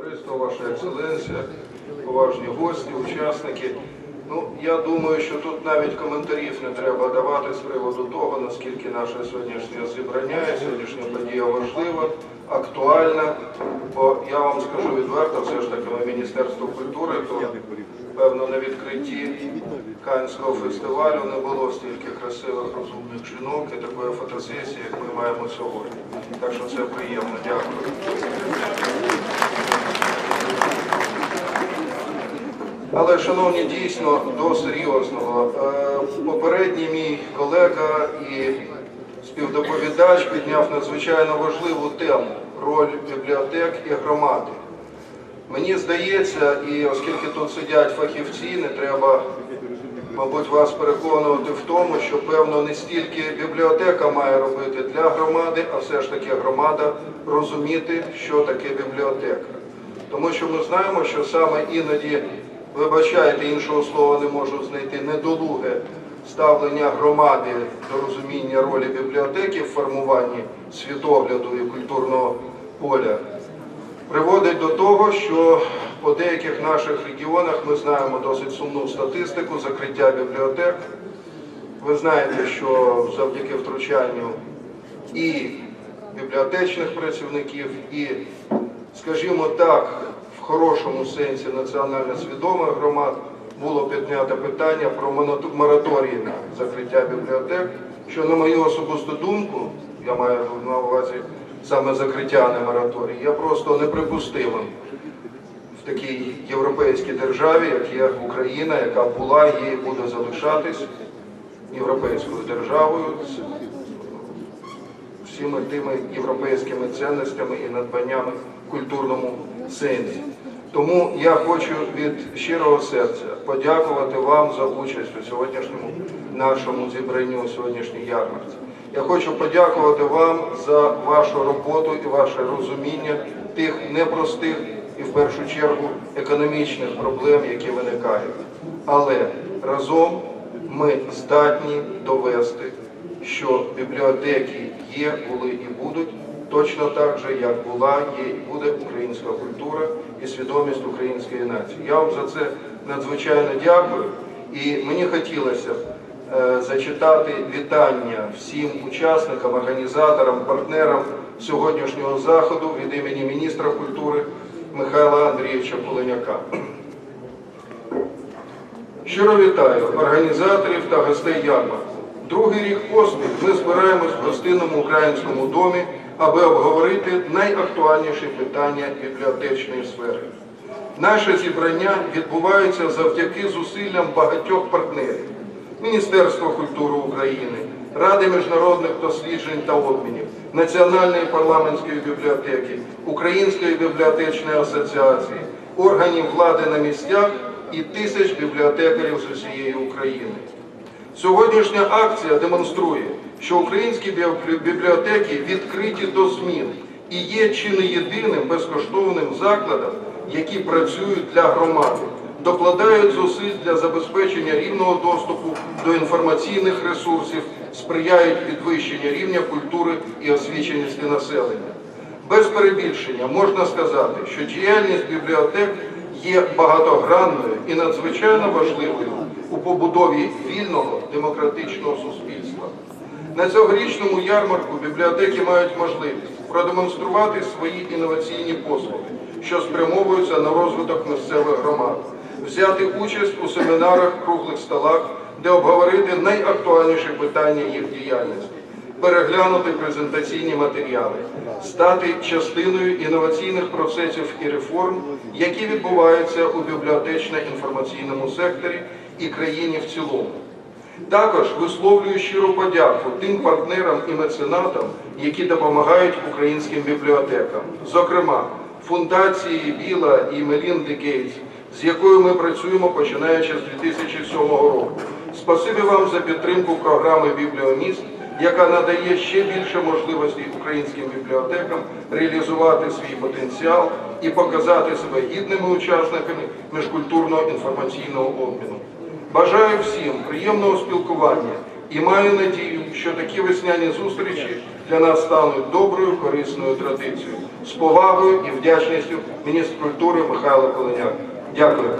Товариство, Ваша Екселенція, поважні гості, учасники. Ну, я думаю, що тут навіть коментарів не треба давати з приводу того, наскільки наше сьогоднішнє зібрання і сьогоднішня подія важлива, актуальна. Бо я вам скажу відверто, все ж таки ми Міністерство культури, то певно на відкритті Канського фестивалю не було стільки красивих, розумних жінок і такої фотосесії, як ми маємо сьогодні. Так що це приємно. Дякую. Але, шановні, дійсно до серйозного. Е, Попередній мій колега і співдоповідач підняв надзвичайно важливу тему роль бібліотек і громади. Мені здається, і оскільки тут сидять фахівці, не треба, мабуть, вас переконувати в тому, що певно не стільки бібліотека має робити для громади, а все ж таки громада розуміти, що таке бібліотека. Тому що ми знаємо, що саме іноді, вибачайте, іншого слова не можу знайти, недолуге ставлення громади до розуміння ролі бібліотеки в формуванні світогляду і культурного поля приводить до того, що по деяких наших регіонах ми знаємо досить сумну статистику закриття бібліотек. Ви знаєте, що завдяки втручанню і бібліотечних працівників, і, скажімо так, в хорошому сенсі національно свідомих громад було піднято питання про мораторій на закриття бібліотек, що, на мою особисту думку, я маю на увазі саме закриття, а не мораторій, є просто неприпустимим в такій європейській державі, як є Україна, яка була і буде залишатись європейською державою всіми тими європейськими цінностями і надбаннями культурному сенсі. Тому я хочу від щирого серця подякувати вам за участь у сьогоднішньому нашому зібранні, у сьогоднішній ярмарці. Я хочу подякувати вам за вашу роботу і ваше розуміння тих непростих і в першу чергу економічних проблем, які виникають. Але разом ми здатні довести, що бібліотеки є, були і будуть точно так же, як була, є і буде українська культура і свідомість української нації. Я вам за це надзвичайно дякую. І мені хотілося б е, зачитати вітання всім учасникам, організаторам, партнерам сьогоднішнього заходу від імені міністра культури Михайла Андрійовича Полиняка. Щиро вітаю організаторів та гостей ярмарку. Другий рік поспіль ми збираємось в гостинному українському домі, аби обговорити найактуальніші питання бібліотечної сфери. Наше зібрання відбувається завдяки зусиллям багатьох партнерів Міністерства культури України, Ради міжнародних досліджень та обмінів, Національної парламентської бібліотеки, Української бібліотечної асоціації, органів влади на місцях і тисяч бібліотекарів з усієї України. Сьогоднішня акція демонструє, що українські бібліотеки відкриті до змін і є чи не єдиним безкоштовним закладом, які працюють для громади, докладають зусиль для забезпечення рівного доступу до інформаційних ресурсів, сприяють підвищенню рівня культури і освіченості населення. Без перебільшення можна сказати, що діяльність бібліотек є багатогранною і надзвичайно важливою у побудові вільного демократичного суспільства. На цьогорічному ярмарку бібліотеки мають можливість продемонструвати свої інноваційні послуги, що спрямовуються на розвиток місцевих громад, взяти участь у семінарах, круглих столах, де обговорити найактуальніші питання їх діяльності переглянути презентаційні матеріали, стати частиною інноваційних процесів і реформ, які відбуваються у бібліотечно-інформаційному секторі і країні в цілому. Також висловлюю щиру подяку тим партнерам і меценатам, які допомагають українським бібліотекам, зокрема фундації Біла і Мелінди Гейтс, з якою ми працюємо починаючи з 2007 року. Спасибі вам за підтримку програми Бібліоміст, яка надає ще більше можливостей українським бібліотекам реалізувати свій потенціал і показати себе гідними учасниками міжкультурного інформаційного обміну. Бажаю всім приємного спілкування і маю надію, що такі весняні зустрічі для нас стануть доброю корисною традицією. З повагою і вдячністю міністр культури Михайло Коленяк. Дякую.